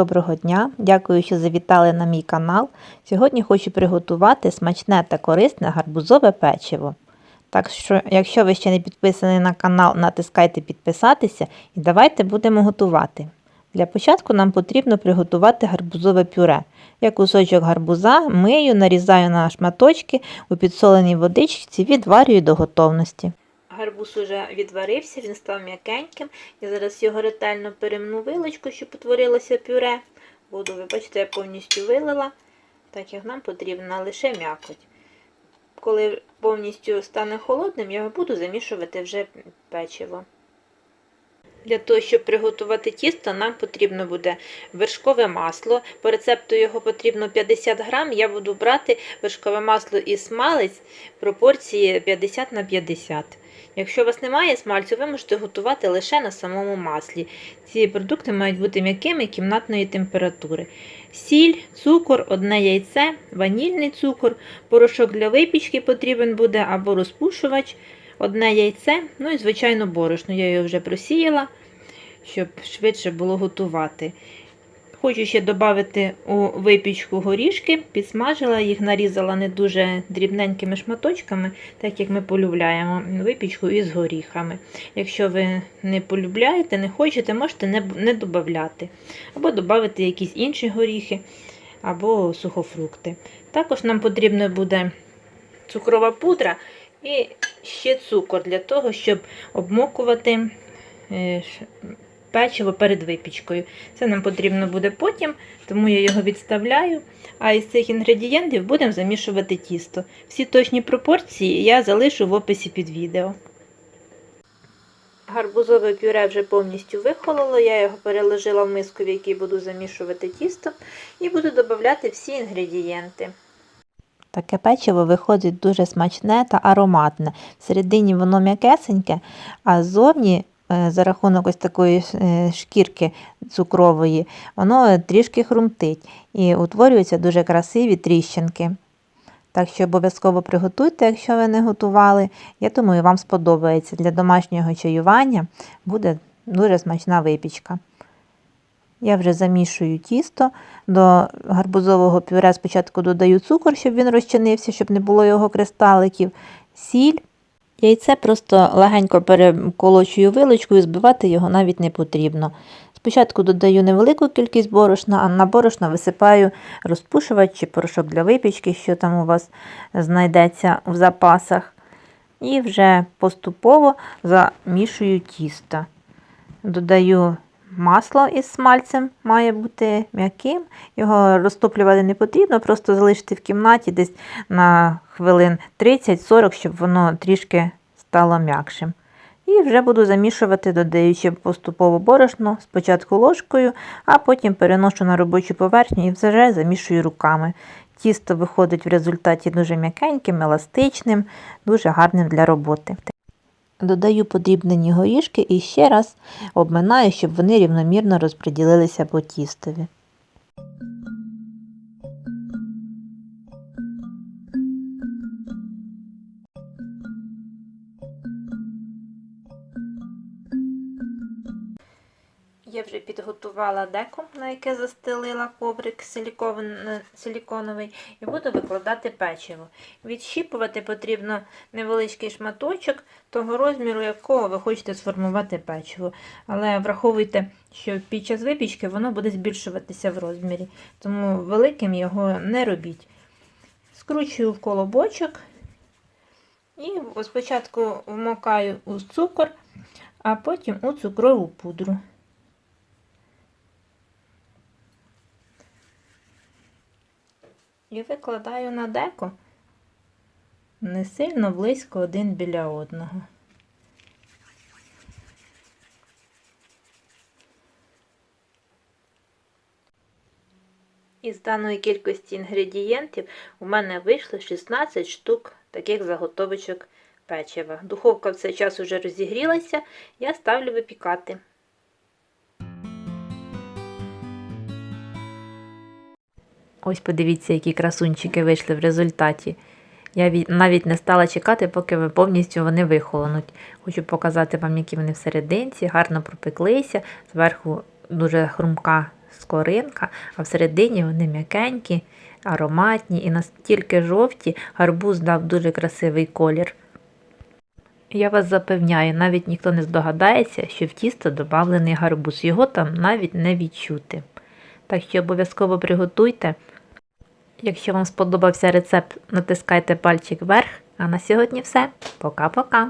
Доброго дня! Дякую, що завітали на мій канал. Сьогодні хочу приготувати смачне та корисне гарбузове печиво. Так що, якщо ви ще не підписані на канал, натискайте підписатися і давайте будемо готувати. Для початку нам потрібно приготувати гарбузове пюре. Я кусочок гарбуза мию, нарізаю на шматочки у підсоленій водичці, відварюю до готовності. Гарбуз уже відварився, він став м'якеньким. Я зараз його ретельно перемну вилочку, щоб утворилося пюре. Воду, ви бачите, я повністю вилила, так як нам потрібна лише м'якоть. Коли повністю стане холодним, я буду замішувати вже печиво. Для того, щоб приготувати тісто, нам потрібно буде вершкове масло. По рецепту його потрібно 50 грам. Я буду брати вершкове масло і смалець пропорції 50 на 50. Якщо у вас немає смальцю, ви можете готувати лише на самому маслі. Ці продукти мають бути м'якими кімнатної температури. Сіль, цукор, одне яйце, ванільний цукор, порошок для випічки потрібен буде або розпушувач, одне яйце, ну і, звичайно, борошно. Я його вже просіяла, щоб швидше було готувати. Хочу ще додати у випічку горішки, підсмажила їх, нарізала не дуже дрібненькими шматочками, так як ми полюбляємо випічку із горіхами. Якщо ви не полюбляєте, не хочете, можете не, не додати. Або додати якісь інші горіхи, або сухофрукти. Також нам потрібна буде цукрова пудра і ще цукор для того, щоб обмокувати е, печиво перед випічкою. Це нам потрібно буде потім, тому я його відставляю. А із цих інгредієнтів будемо замішувати тісто. Всі точні пропорції я залишу в описі під відео. Гарбузове пюре вже повністю вихололо, я його переложила в миску, в якій буду замішувати тісто, і буду додати всі інгредієнти. Таке печиво виходить дуже смачне та ароматне. Всередині воно м'якесеньке, а ззовні е, за рахунок ось такої е, шкірки цукрової, воно трішки хрумтить і утворюються дуже красиві тріщинки. Так що обов'язково приготуйте, якщо ви не готували. Я думаю, вам сподобається. Для домашнього чаювання буде дуже смачна випічка. Я вже замішую тісто. До гарбузового пюре спочатку додаю цукор, щоб він розчинився, щоб не було його кристаликів, сіль. Яйце просто легенько переколочую вилочкою, збивати його навіть не потрібно. Спочатку додаю невелику кількість борошна, а на борошно висипаю розпушувач чи порошок для випічки, що там у вас знайдеться в запасах. І вже поступово замішую тісто. Додаю масло із смальцем, має бути м'яким. Його розтоплювати не потрібно, просто залишити в кімнаті десь на хвилин 30-40, щоб воно трішки стало м'якшим. І вже буду замішувати, додаючи поступово борошно, спочатку ложкою, а потім переношу на робочу поверхню і вже замішую руками. Тісто виходить в результаті дуже м'якеньким, еластичним, дуже гарним для роботи. Додаю подрібнені горішки і ще раз обминаю, щоб вони рівномірно розподілилися по тістові. Я вже підготувала деко, на яке застелила коврик силіконовий, і буду викладати печиво. Відщіпувати потрібно невеличкий шматочок того розміру, якого ви хочете сформувати печиво. Але враховуйте, що під час випічки воно буде збільшуватися в розмірі, тому великим його не робіть. Скручую в колобочок і спочатку вмокаю у цукор, а потім у цукрову пудру. І викладаю на деко не сильно близько один біля одного. Із даної кількості інгредієнтів у мене вийшло 16 штук таких заготовочок печива. Духовка в цей час уже розігрілася, я ставлю випікати. Ось подивіться, які красунчики вийшли в результаті. Я навіть не стала чекати, поки ви повністю вони вихолонуть. Хочу показати вам, які вони всерединці, гарно пропеклися. Зверху дуже хрумка скоринка, а всередині вони м'якенькі, ароматні і настільки жовті, гарбуз дав дуже красивий колір. Я вас запевняю, навіть ніхто не здогадається, що в тісто додавлений гарбуз. Його там навіть не відчути. Так що обов'язково приготуйте. Якщо вам сподобався рецепт, натискайте пальчик вверх. А на сьогодні все. Пока-пока!